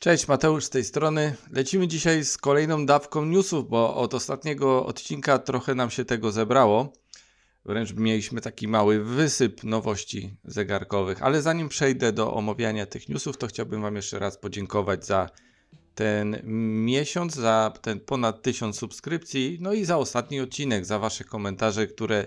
Cześć, Mateusz z tej strony. Lecimy dzisiaj z kolejną dawką newsów, bo od ostatniego odcinka trochę nam się tego zebrało. Wręcz mieliśmy taki mały wysyp nowości zegarkowych. Ale zanim przejdę do omawiania tych newsów, to chciałbym Wam jeszcze raz podziękować za ten miesiąc, za ten ponad 1000 subskrypcji, no i za ostatni odcinek, za Wasze komentarze, które,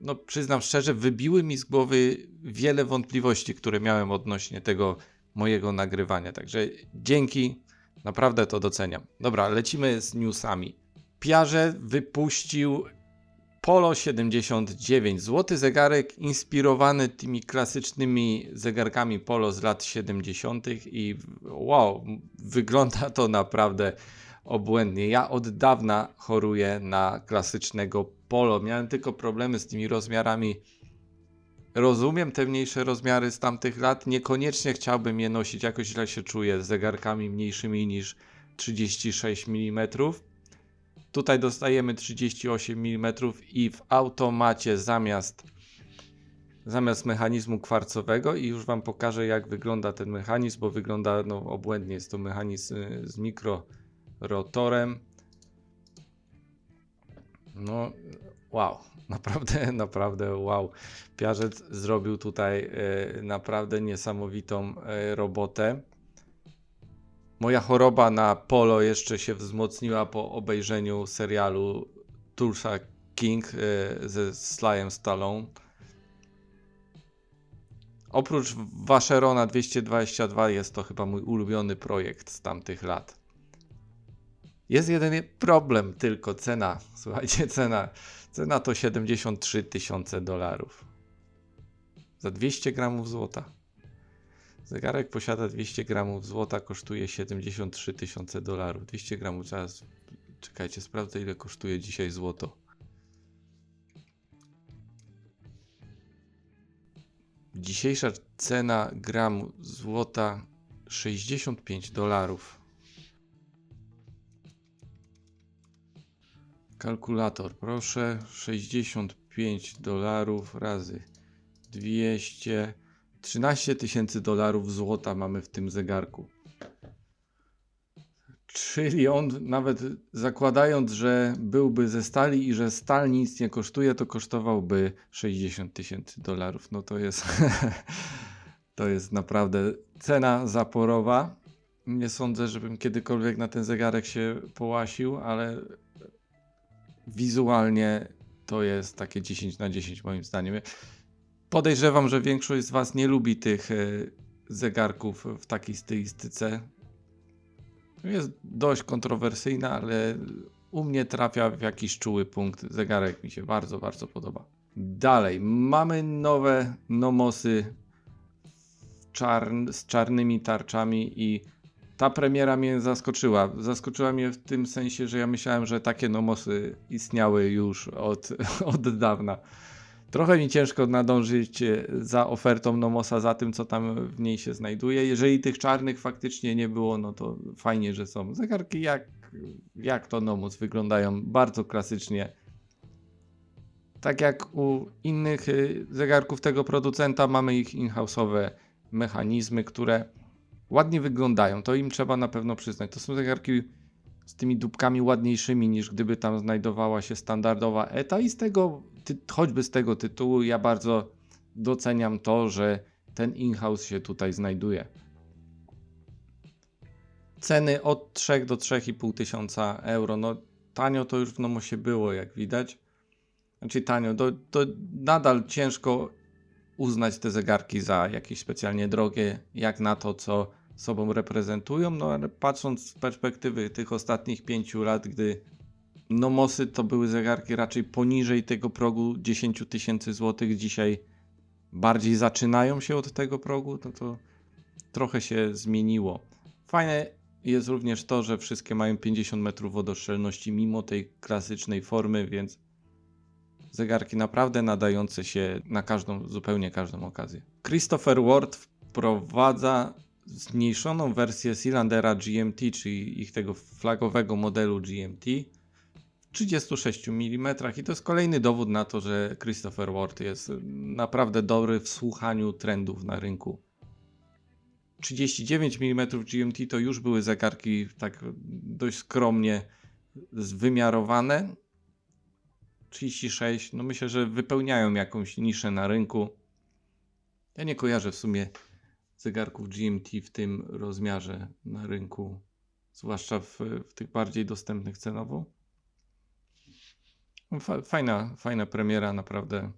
no przyznam szczerze, wybiły mi z głowy wiele wątpliwości, które miałem odnośnie tego mojego nagrywania. Także dzięki, naprawdę to doceniam. Dobra, lecimy z newsami. Piarze wypuścił Polo 79, złoty zegarek inspirowany tymi klasycznymi zegarkami Polo z lat 70. i wow, wygląda to naprawdę obłędnie. Ja od dawna choruję na klasycznego Polo. Miałem tylko problemy z tymi rozmiarami Rozumiem te mniejsze rozmiary z tamtych lat. Niekoniecznie chciałbym je nosić. Jakoś źle się czuję z zegarkami mniejszymi niż 36 mm. Tutaj dostajemy 38 mm i w automacie zamiast zamiast mechanizmu kwarcowego i już Wam pokażę jak wygląda ten mechanizm, bo wygląda no, obłędnie. Jest to mechanizm y, z mikrorotorem. No, wow, naprawdę, naprawdę wow. Piarzec zrobił tutaj e, naprawdę niesamowitą e, robotę. Moja choroba na polo jeszcze się wzmocniła po obejrzeniu serialu Tulsa King e, ze Slyem Stallone. Oprócz Washerona 222 jest to chyba mój ulubiony projekt z tamtych lat. Jest jeden problem, tylko cena. Słuchajcie, cena. Cena to 73 tysiące dolarów. Za 200 gramów złota. Zegarek posiada 200 gramów złota, kosztuje 73 tysiące dolarów. 200 gramów, zaraz, czekajcie, sprawdzę ile kosztuje dzisiaj złoto. Dzisiejsza cena gramu złota 65 dolarów. Kalkulator, proszę. 65 dolarów razy 200. 13 tysięcy dolarów złota mamy w tym zegarku. Czyli on, nawet zakładając, że byłby ze stali i że stal nic nie kosztuje, to kosztowałby 60 tysięcy dolarów. No to jest, to jest naprawdę cena zaporowa. Nie sądzę, żebym kiedykolwiek na ten zegarek się połasił, ale wizualnie to jest takie 10 na 10 moim zdaniem. Podejrzewam, że większość z Was nie lubi tych e, zegarków w takiej stylistyce. Jest dość kontrowersyjna, ale u mnie trafia w jakiś czuły punkt. Zegarek mi się bardzo, bardzo podoba. Dalej, mamy nowe nomosy czarn z czarnymi tarczami i ta premiera mnie zaskoczyła. Zaskoczyła mnie w tym sensie, że ja myślałem, że takie nomosy istniały już od, od dawna. Trochę mi ciężko nadążyć e, za ofertą Nomosa, za tym, co tam w niej się znajduje. Jeżeli tych czarnych faktycznie nie było, no to fajnie, że są. Zegarki jak, jak to Nomos wyglądają bardzo klasycznie. Tak jak u innych e, zegarków tego producenta, mamy ich in-house'owe mechanizmy, które ładnie wyglądają. To im trzeba na pewno przyznać. To są zegarki z tymi dupkami ładniejszymi niż gdyby tam znajdowała się standardowa ETA i z tego, choćby z tego tytułu ja bardzo doceniam to, że ten in-house się tutaj znajduje. Ceny od 3 do 3,5 tysiąca euro. No tanio to już w Nomosie było, jak widać. Znaczy tanio, to, to nadal ciężko uznać te zegarki za jakieś specjalnie drogie, jak na to, co sobą reprezentują, no ale patrząc z perspektywy tych ostatnich pięciu lat, gdy Nomosy to były zegarki raczej poniżej tego progu 10 tysięcy złotych, dzisiaj bardziej zaczynają się od tego progu, no to trochę się zmieniło. Fajne jest również to, że wszystkie mają 50 metrów wodoszczelności mimo tej klasycznej formy, więc zegarki naprawdę nadające się na każdą, zupełnie każdą okazję. Christopher Ward wprowadza zmniejszoną wersję Cylindera GMT, czyli ich tego flagowego modelu GMT w 36 mm i to jest kolejny dowód na to, że Christopher Ward jest naprawdę dobry w słuchaniu trendów na rynku. 39 mm GMT to już były zegarki tak dość skromnie wymiarowane. 36, no myślę, że wypełniają jakąś niszę na rynku. Ja nie kojarzę w sumie zegarków GMT w tym rozmiarze na rynku, zwłaszcza w, w tych bardziej dostępnych cenowo. Fa- Fajna, fajna premiera, naprawdę.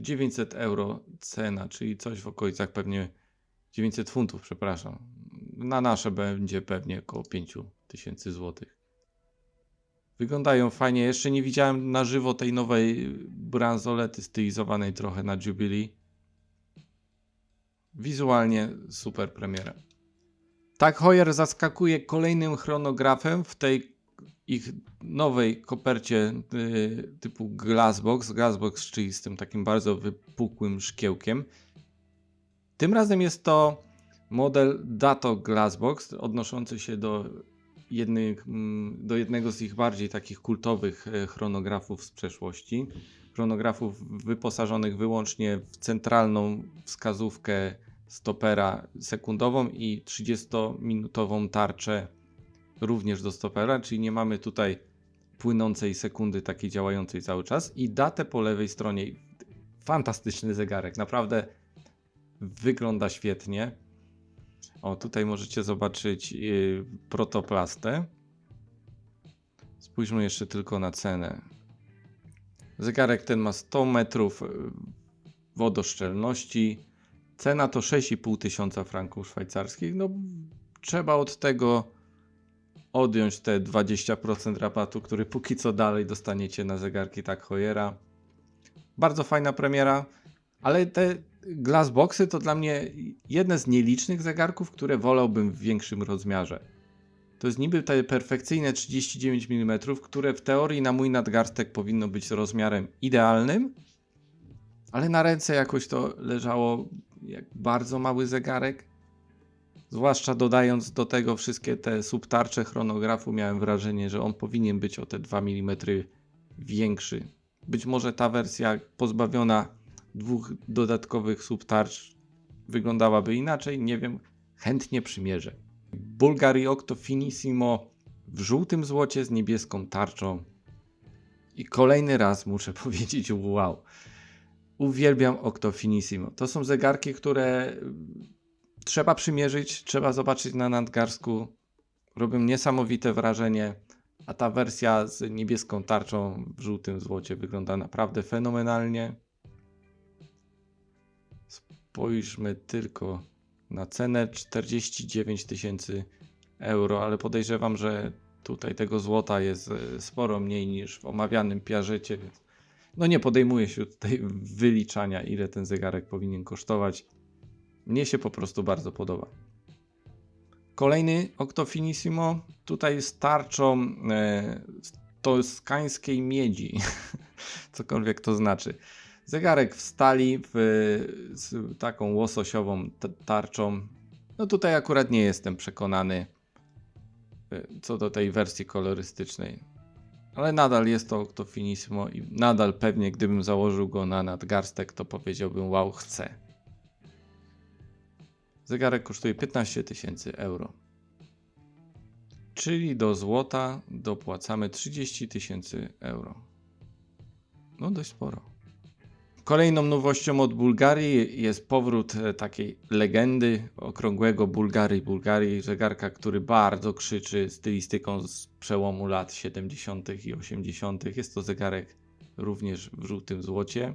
900 euro cena, czyli coś w okolicach pewnie 900 funtów, przepraszam. Na nasze będzie pewnie około 5000 złotych. Wyglądają fajnie. Jeszcze nie widziałem na żywo tej nowej bransolety stylizowanej trochę na Jubilee. Wizualnie super premiera. Tak Hoyer zaskakuje kolejnym chronografem w tej ich nowej kopercie y, typu Glassbox. Glassbox, czyli z tym takim bardzo wypukłym szkiełkiem. Tym razem jest to model Dato Glassbox, odnoszący się do, jednych, mm, do jednego z ich bardziej takich kultowych e, chronografów z przeszłości. Chronografów wyposażonych wyłącznie w centralną wskazówkę stopera sekundową i 30-minutową tarczę również do stopera, czyli nie mamy tutaj płynącej sekundy takiej działającej cały czas i datę po lewej stronie. Fantastyczny zegarek, naprawdę wygląda świetnie. O, tutaj możecie zobaczyć yy, protoplastę. Spójrzmy jeszcze tylko na cenę. Zegarek ten ma 100 metrów yy, wodoszczelności. Cena to 6,5 tysiąca franków szwajcarskich. No, trzeba od tego odjąć te 20% rabatu, który póki co dalej dostaniecie na zegarki tak Hojera. Bardzo fajna premiera, ale te Glassboxy to dla mnie jedne z nielicznych zegarków, które wolałbym w większym rozmiarze. To jest niby te perfekcyjne 39 mm, które w teorii na mój nadgarstek powinno być rozmiarem idealnym, ale na ręce jakoś to leżało jak bardzo mały zegarek. Zwłaszcza dodając do tego wszystkie te subtarcze chronografu, miałem wrażenie, że on powinien być o te 2 mm większy. Być może ta wersja pozbawiona dwóch dodatkowych subtarcz wyglądałaby inaczej, nie wiem, chętnie przymierzę. Bulgari Octo Finissimo w żółtym złocie z niebieską tarczą. I kolejny raz muszę powiedzieć wow. Uwielbiam Octo Finissimo. To są zegarki, które trzeba przymierzyć, trzeba zobaczyć na nadgarstku. Robią niesamowite wrażenie, a ta wersja z niebieską tarczą w żółtym złocie wygląda naprawdę fenomenalnie. Spójrzmy tylko na cenę 49 tysięcy euro, ale podejrzewam, że tutaj tego złota jest e, sporo mniej niż w omawianym piażecie, więc no nie podejmuję się tutaj wyliczania, ile ten zegarek powinien kosztować. Mnie się po prostu bardzo podoba. Kolejny Octo Finissimo, tutaj z tarczą e, toskańskiej miedzi, cokolwiek to znaczy. Zegarek w stali w, z taką łososiową tarczą. No tutaj akurat nie jestem przekonany e, co do tej wersji kolorystycznej. Ale nadal jest to Octo Finissimo i nadal pewnie gdybym założył go na nadgarstek, to powiedziałbym wow, chcę. Zegarek kosztuje 15 tysięcy euro. Czyli do złota dopłacamy 30 tysięcy euro. No dość sporo. Kolejną nowością od Bułgarii jest powrót e, takiej legendy okrągłego Bułgarii Bułgarii, zegarka, który bardzo krzyczy stylistyką z przełomu lat 70. i 80. Jest to zegarek również w żółtym złocie.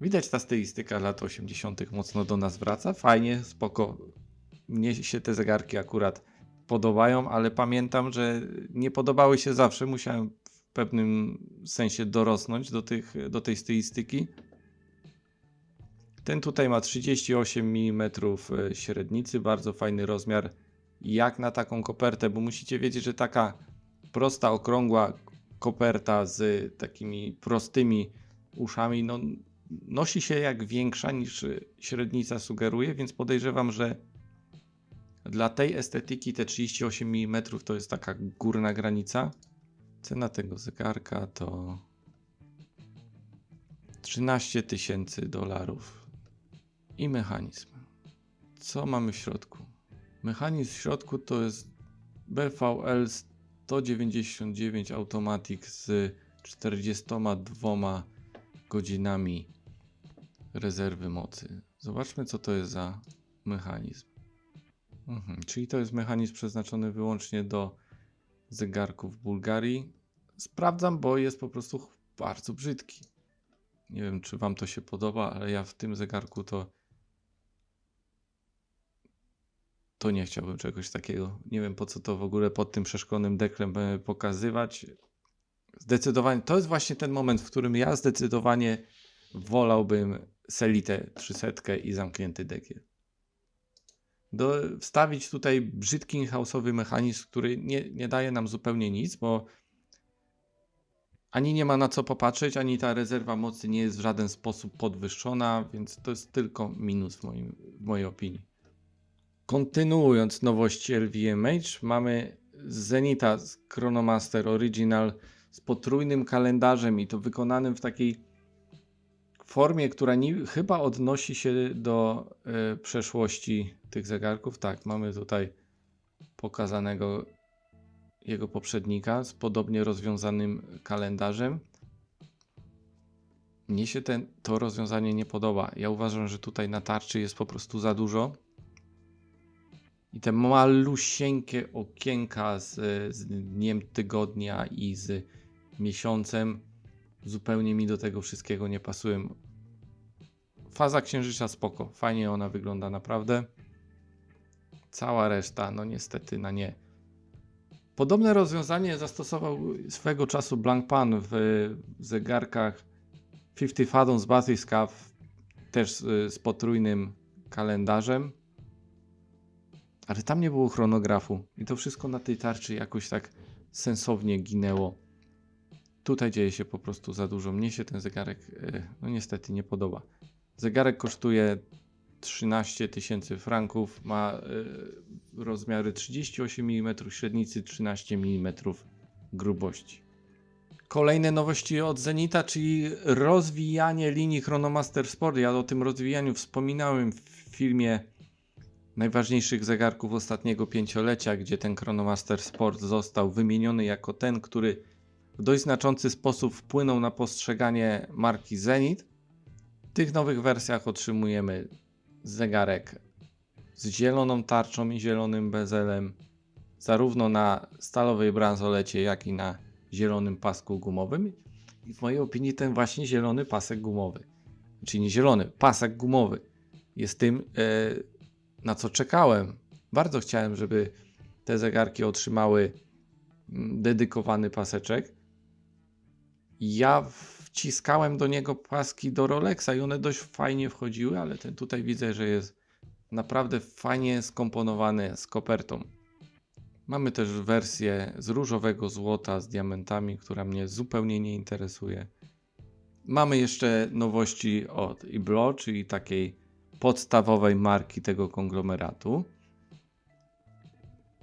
Widać ta stylistyka lat 80. mocno do nas wraca. Fajnie, spoko. Mnie się te zegarki akurat podobają, ale pamiętam, że nie podobały się zawsze. Musiałem pewnym sensie dorosnąć do, tych, do tej stylistyki. Ten tutaj ma 38 mm średnicy, bardzo fajny rozmiar jak na taką kopertę, bo musicie wiedzieć, że taka prosta, okrągła koperta z takimi prostymi uszami, no, nosi się jak większa niż średnica sugeruje, więc podejrzewam, że dla tej estetyki te 38 mm to jest taka górna granica. Cena tego zegarka to 13 tysięcy dolarów i mechanizm. Co mamy w środku? Mechanizm w środku to jest BVL 199 Automatic z 42 godzinami rezerwy mocy. Zobaczmy, co to jest za mechanizm. Mhm, czyli to jest mechanizm przeznaczony wyłącznie do zegarków Bułgarii. Sprawdzam, bo jest po prostu bardzo brzydki. Nie wiem, czy Wam to się podoba, ale ja w tym zegarku to. To nie chciałbym czegoś takiego. Nie wiem, po co to w ogóle pod tym przeszklonym deklem e, pokazywać. Zdecydowanie to jest właśnie ten moment, w którym ja zdecydowanie wolałbym Selitę 300 i zamknięty dekiel. Do, wstawić tutaj brzydki house'owy mechanizm, który nie, nie daje nam zupełnie nic, bo ani nie ma na co popatrzeć, ani ta rezerwa mocy nie jest w żaden sposób podwyższona, więc to jest tylko minus w, moim, w mojej opinii. Kontynuując nowości LVMH, mamy Zenita z Chronomaster Original z potrójnym kalendarzem i to wykonanym w takiej formie, która ni- chyba odnosi się do e, przeszłości tych zegarków. Tak, mamy tutaj pokazanego jego poprzednika z podobnie rozwiązanym kalendarzem. Mnie się ten, to rozwiązanie nie podoba. Ja uważam, że tutaj na tarczy jest po prostu za dużo. I te malusieńkie okienka z, z dniem tygodnia i z miesiącem zupełnie mi do tego wszystkiego nie pasują. Faza księżyca spoko, fajnie ona wygląda naprawdę. Cała reszta, no niestety na nie. Podobne rozwiązanie zastosował swego czasu Blancpain w zegarkach 50 Fathoms Bathyscaphe, też z potrójnym kalendarzem. Ale tam nie było chronografu i to wszystko na tej tarczy jakoś tak sensownie ginęło. Tutaj dzieje się po prostu za dużo. Mnie się ten zegarek, e, no niestety, nie podoba. Zegarek kosztuje 13 tysięcy franków, ma y, rozmiary 38 mm średnicy, 13 mm grubości. Kolejne nowości od Zenita, czyli rozwijanie linii Chronomaster Sport. Ja o tym rozwijaniu wspominałem w filmie najważniejszych zegarków ostatniego pięciolecia, gdzie ten Chronomaster Sport został wymieniony jako ten, który w dość znaczący sposób wpłynął na postrzeganie marki Zenit. W tych nowych wersjach otrzymujemy zegarek z zieloną tarczą i zielonym bezelem, zarówno na stalowej bransolecie, jak i na zielonym pasku gumowym. I w mojej opinii ten właśnie zielony pasek gumowy, czyli nie zielony, pasek gumowy jest tym, e, na co czekałem. Bardzo chciałem, żeby te zegarki otrzymały mm, dedykowany paseczek. Ja wciskałem do niego paski do Rolexa i one dość fajnie wchodziły, ale ten tutaj widzę, że jest naprawdę fajnie skomponowany z kopertą. Mamy też wersję z różowego złota z diamentami, która mnie zupełnie nie interesuje. Mamy jeszcze nowości od Iblo, czyli takiej podstawowej marki tego konglomeratu.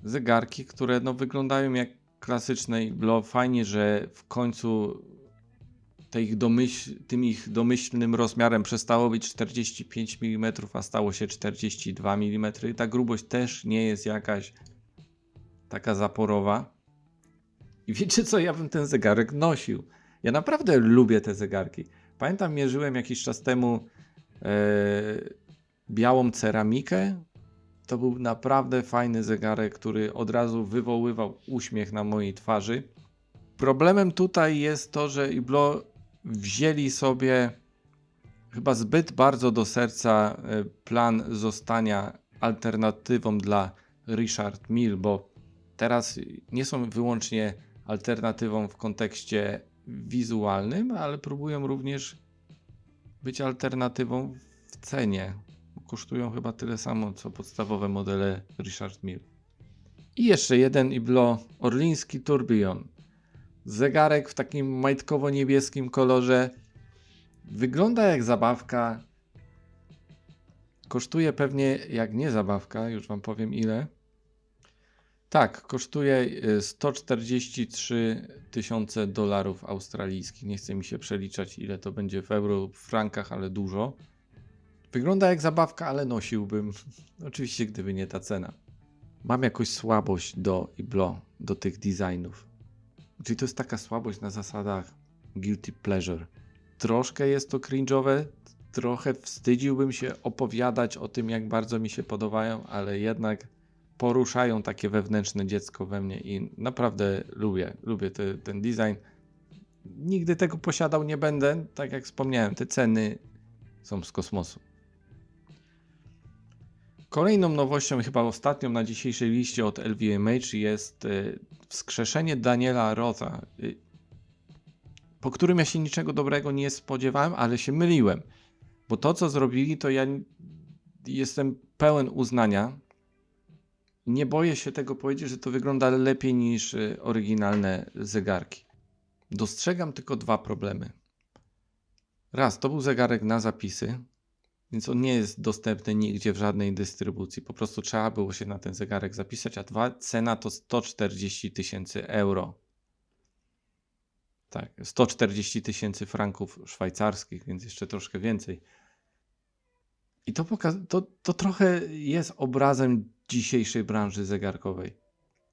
Zegarki, które no, wyglądają jak klasyczne Iblo. Fajnie, że w końcu ich domyśl, tym ich domyślnym rozmiarem przestało być 45 mm, a stało się 42 mm. Ta grubość też nie jest jakaś taka zaporowa. I wiecie co, ja bym ten zegarek nosił. Ja naprawdę lubię te zegarki. Pamiętam, mierzyłem jakiś czas temu e, białą ceramikę. To był naprawdę fajny zegarek, który od razu wywoływał uśmiech na mojej twarzy. Problemem tutaj jest to, że Iblo wzięli sobie chyba zbyt bardzo do serca e, plan zostania alternatywą dla Richard Mill, bo teraz nie są wyłącznie alternatywą w kontekście wizualnym, ale próbują również być alternatywą w cenie. Kosztują chyba tyle samo co podstawowe modele Richard Mill. I jeszcze jeden Iblo Orliński Tourbillon. Zegarek w takim majtkowo-niebieskim kolorze. Wygląda jak zabawka. Kosztuje pewnie jak nie zabawka, już wam powiem ile. Tak, kosztuje y, 143 tysiące dolarów australijskich. Nie chce mi się przeliczać, ile to będzie w euro, w frankach, ale dużo. Wygląda jak zabawka, ale nosiłbym. Oczywiście, gdyby nie ta cena. Mam jakąś słabość do Iblo, do tych designów. Czyli to jest taka słabość na zasadach guilty pleasure. Troszkę jest to cringe'owe, trochę wstydziłbym się opowiadać o tym, jak bardzo mi się podobają, ale jednak poruszają takie wewnętrzne dziecko we mnie i naprawdę lubię, lubię te, ten design. Nigdy tego posiadał nie będę, tak jak wspomniałem, te ceny są z kosmosu. Kolejną nowością, chyba ostatnią na dzisiejszej liście od LVMH jest y, wskrzeszenie Daniela Rotha, y, po którym ja się niczego dobrego nie spodziewałem, ale się myliłem. Bo to, co zrobili, to ja jestem pełen uznania. Nie boję się tego powiedzieć, że to wygląda lepiej niż y, oryginalne zegarki. Dostrzegam tylko dwa problemy. Raz, to był zegarek na zapisy, więc on nie jest dostępny nigdzie w żadnej dystrybucji. Po prostu trzeba było się na ten zegarek zapisać. A dwa, cena to 140 tysięcy euro. Tak, 140 tysięcy franków szwajcarskich, więc jeszcze troszkę więcej. I to, poka- to, to trochę jest obrazem dzisiejszej branży zegarkowej.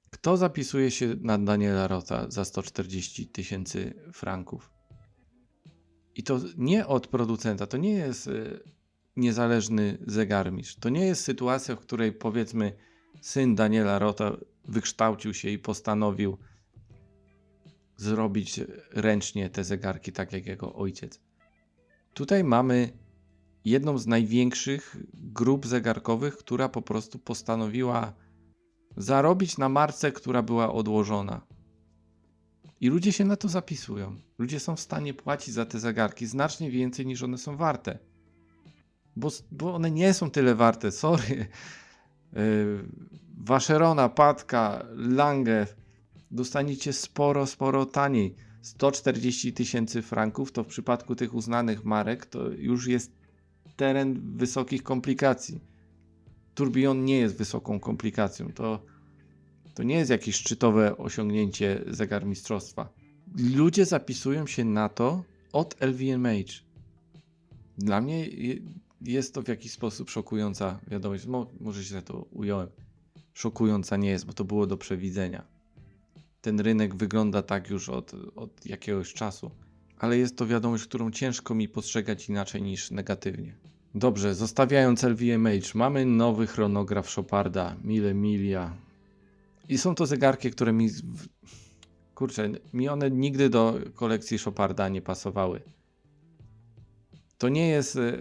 Kto zapisuje się na Daniela Rota za 140 tysięcy franków? I to nie od producenta, to nie jest y, niezależny zegarmistrz. To nie jest sytuacja, w której powiedzmy syn Daniela Rota wykształcił się i postanowił zrobić ręcznie te zegarki, tak jak jego ojciec. Tutaj mamy jedną z największych grup zegarkowych, która po prostu postanowiła zarobić na marce, która była odłożona. I ludzie się na to zapisują. Ludzie są w stanie płacić za te zegarki znacznie więcej niż one są warte. Bo, bo one nie są tyle warte, sorry. Yy, Vacherona, Patka, Lange dostaniecie sporo, sporo taniej. 140 tysięcy franków to w przypadku tych uznanych marek to już jest teren wysokich komplikacji. Tourbillon nie jest wysoką komplikacją. To, to nie jest jakieś szczytowe osiągnięcie zegarmistrzostwa. Ludzie zapisują się na to od LVMH. Dla mnie jest to w jakiś sposób szokująca wiadomość. Mo, może źle to ująłem. Szokująca nie jest, bo to było do przewidzenia. Ten rynek wygląda tak już od, od jakiegoś czasu, ale jest to wiadomość, którą ciężko mi postrzegać inaczej niż negatywnie. Dobrze, zostawiając LVMH, mamy nowy chronograf Choparda, Mille Miglia. I są to zegarki, które mi. Kurczę, mi one nigdy do kolekcji Choparda nie pasowały. To nie jest e,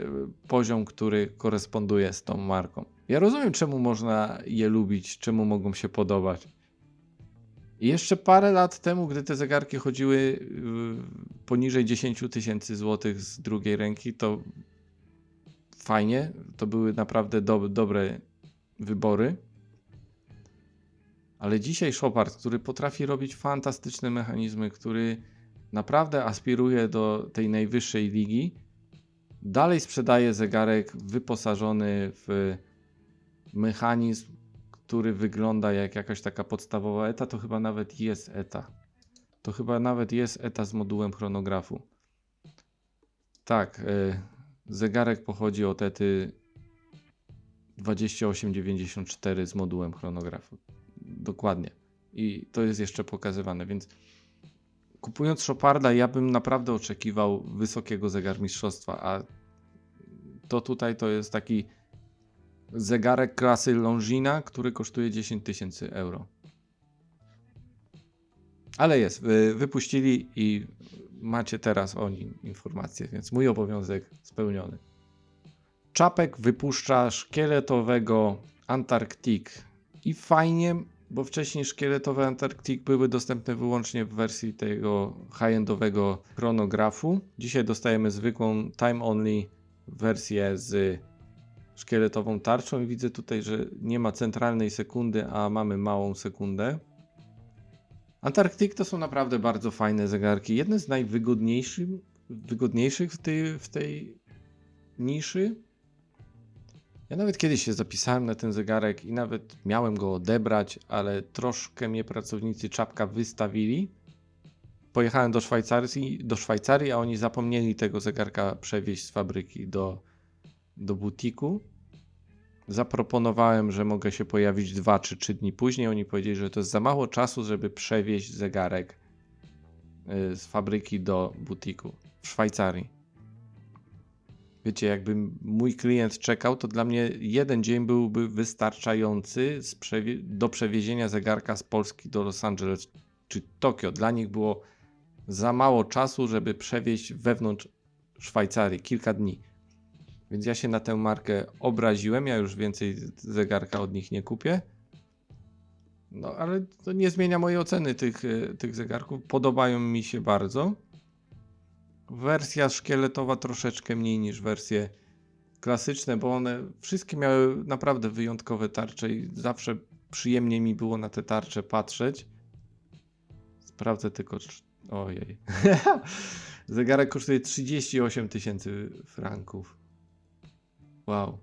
poziom, który koresponduje z tą marką. Ja rozumiem, czemu można je lubić, czemu mogą się podobać. I jeszcze parę lat temu, gdy te zegarki chodziły y, poniżej 10 tysięcy złotych z drugiej ręki, to fajnie. To były naprawdę do, dobre wybory. Ale dzisiaj Chopard, który potrafi robić fantastyczne mechanizmy, który naprawdę aspiruje do tej najwyższej ligi, dalej sprzedaje zegarek wyposażony w mechanizm, który wygląda jak jakaś taka podstawowa ETA, to chyba nawet jest ETA. To chyba nawet jest ETA z modułem chronografu. Tak, y, zegarek pochodzi od ETY 2894 z modułem chronografu. Dokładnie. I to jest jeszcze pokazywane, więc kupując Choparda ja bym naprawdę oczekiwał wysokiego zegarmistrzostwa, a to tutaj to jest taki zegarek klasy Longina, który kosztuje 10 tysięcy euro. Ale jest, wy, wypuścili i macie teraz o nim informacje, więc mój obowiązek spełniony. Czapek wypuszcza szkieletowego Antarctic i fajnie, bo wcześniej szkieletowe Antarctic były dostępne wyłącznie w wersji tego high-endowego chronografu. Dzisiaj dostajemy zwykłą time only wersję z szkieletową tarczą i widzę tutaj, że nie ma centralnej sekundy, a mamy małą sekundę. Antarctic to są naprawdę bardzo fajne zegarki. Jedne z najwygodniejszych wygodniejszych w tej, w tej niszy. Ja nawet kiedyś się zapisałem na ten zegarek i nawet miałem go odebrać, ale troszkę mnie pracownicy czapka wystawili. Pojechałem do Szwajcarii, do Szwajcarii, a oni zapomnieli tego zegarka przewieźć z fabryki do, do butiku. Zaproponowałem, że mogę się pojawić 2 czy 3 dni później. Oni powiedzieli, że to jest za mało czasu, żeby przewieźć zegarek y, z fabryki do butiku w Szwajcarii. Wiecie, jakby mój klient czekał, to dla mnie jeden dzień byłby wystarczający przewie- do przewiezienia zegarka z Polski do Los Angeles czy Tokio. Dla nich było za mało czasu, żeby przewieźć wewnątrz Szwajcarii kilka dni. Więc ja się na tę markę obraziłem. Ja już więcej zegarka od nich nie kupię. No, ale to nie zmienia mojej oceny tych, e, tych zegarków. Podobają mi się bardzo. Wersja szkieletowa troszeczkę mniej niż wersje klasyczne, bo one wszystkie miały naprawdę wyjątkowe tarcze i zawsze przyjemnie mi było na te tarcze patrzeć. Sprawdzę tylko. Ojej. Zegarek kosztuje 38 tysięcy franków. Wow.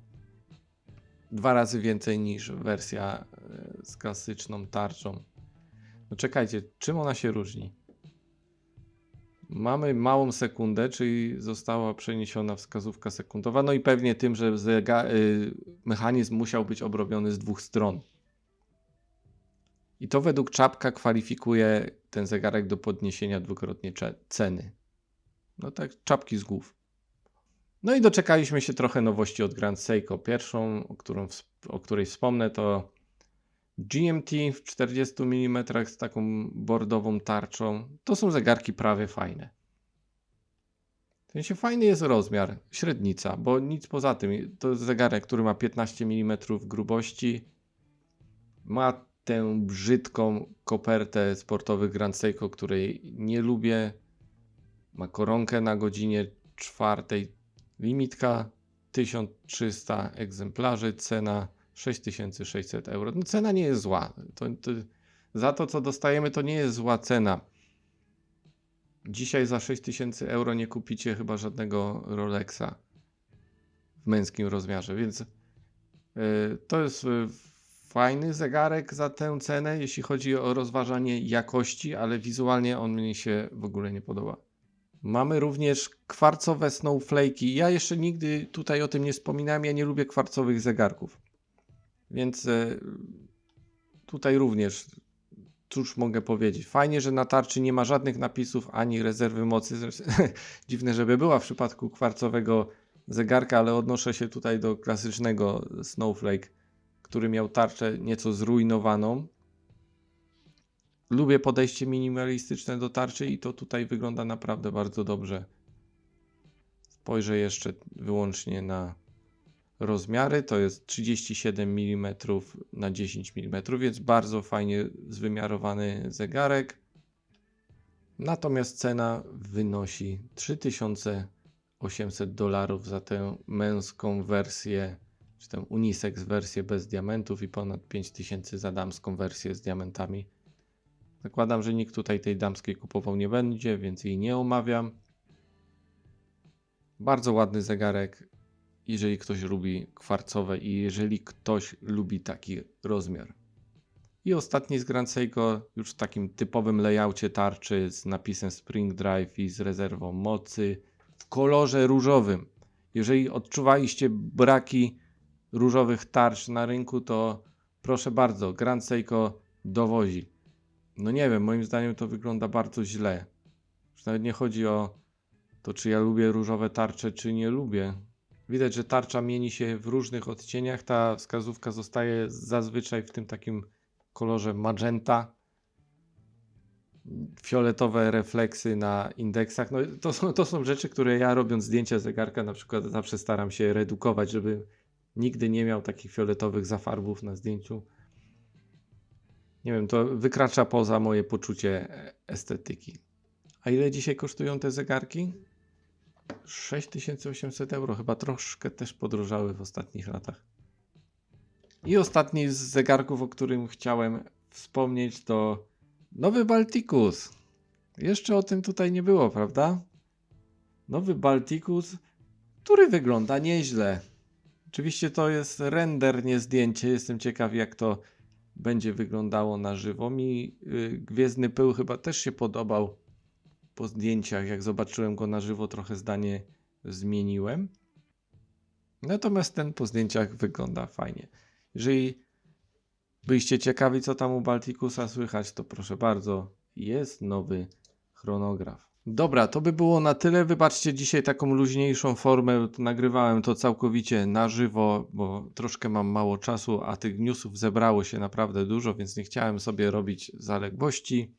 Dwa razy więcej niż wersja e, z klasyczną tarczą. No czekajcie, czym ona się różni? Mamy małą sekundę, czyli została przeniesiona wskazówka sekundowa, no i pewnie tym, że y, mechanizm musiał być obrobiony z dwóch stron. I to według czapka kwalifikuje ten zegarek do podniesienia dwukrotnie ceny. No tak, czapki z głów. No i doczekaliśmy się trochę nowości od Grand Seiko. Pierwszą, o, którą, o której wspomnę, to GMT w 40 mm z taką bordową tarczą. To są zegarki prawie fajne. W sensie fajny jest rozmiar, średnica, bo nic poza tym. To jest zegarek, który ma 15 mm grubości. Ma tę brzydką kopertę sportowych Grand Seiko, której nie lubię. Ma koronkę na godzinie czwartej. Limitka 1300 egzemplarzy, cena 6600 euro. No cena nie jest zła. To, to, za to, co dostajemy, to nie jest zła cena. Dzisiaj za 6000 euro nie kupicie chyba żadnego Rolexa w męskim rozmiarze, więc y, to jest y, fajny zegarek za tę cenę, jeśli chodzi o rozważanie jakości, ale wizualnie on mi się w ogóle nie podoba. Mamy również kwarcowe snowflake'i. Ja jeszcze nigdy tutaj o tym nie wspominałem, ja nie lubię kwarcowych zegarków. Więc e, tutaj również, cóż mogę powiedzieć. Fajnie, że na tarczy nie ma żadnych napisów ani rezerwy mocy. Dziwne, żeby była w przypadku kwarcowego zegarka, ale odnoszę się tutaj do klasycznego Snowflake, który miał tarczę nieco zrujnowaną. Lubię podejście minimalistyczne do tarczy i to tutaj wygląda naprawdę bardzo dobrze. Spojrzę jeszcze wyłącznie na rozmiary. To jest 37 mm na 10 mm, więc bardzo fajnie zwymiarowany zegarek. Natomiast cena wynosi 3800 dolarów za tę męską wersję, czy tę unisex wersję bez diamentów i ponad 5000 za damską wersję z diamentami. Zakładam, że nikt tutaj tej damskiej kupował nie będzie, więc jej nie omawiam. Bardzo ładny zegarek, jeżeli ktoś lubi kwarcowe i jeżeli ktoś lubi taki rozmiar. I ostatni z Grand Seiko już w takim typowym layoutie tarczy z napisem Spring Drive i z rezerwą mocy w kolorze różowym. Jeżeli odczuwaliście braki różowych tarcz na rynku, to proszę bardzo, Grand Seiko dowozi. No nie wiem, moim zdaniem to wygląda bardzo źle. Już nawet nie chodzi o to, czy ja lubię różowe tarcze, czy nie lubię. Widać, że tarcza mieni się w różnych odcieniach. Ta wskazówka zostaje zazwyczaj w tym takim kolorze magenta. Fioletowe refleksy na indeksach. No, to, są, to są rzeczy, które ja robiąc zdjęcia zegarka na przykład zawsze staram się redukować, żeby nigdy nie miał takich fioletowych zafarbów na zdjęciu. Nie wiem, to wykracza poza moje poczucie e, estetyki. A ile dzisiaj kosztują te zegarki? 6800 euro. Chyba troszkę też podrożały w ostatnich latach. I ostatni z zegarków, o którym chciałem wspomnieć, to nowy Balticus. Jeszcze o tym tutaj nie było, prawda? Nowy Balticus, który wygląda nieźle. Oczywiście to jest render, nie zdjęcie. Jestem ciekaw, jak to będzie wyglądało na żywo. Mi y, Gwiezdny Pył chyba też się podobał po zdjęciach. Jak zobaczyłem go na żywo, trochę zdanie zmieniłem. Natomiast ten po zdjęciach wygląda fajnie. Jeżeli byliście ciekawi, co tam u Baltikusa słychać, to proszę bardzo, jest nowy chronograf. Dobra, to by było na tyle. Wybaczcie dzisiaj taką luźniejszą formę. Nagrywałem to całkowicie na żywo, bo troszkę mam mało czasu, a tych newsów zebrało się naprawdę dużo, więc nie chciałem sobie robić zaległości.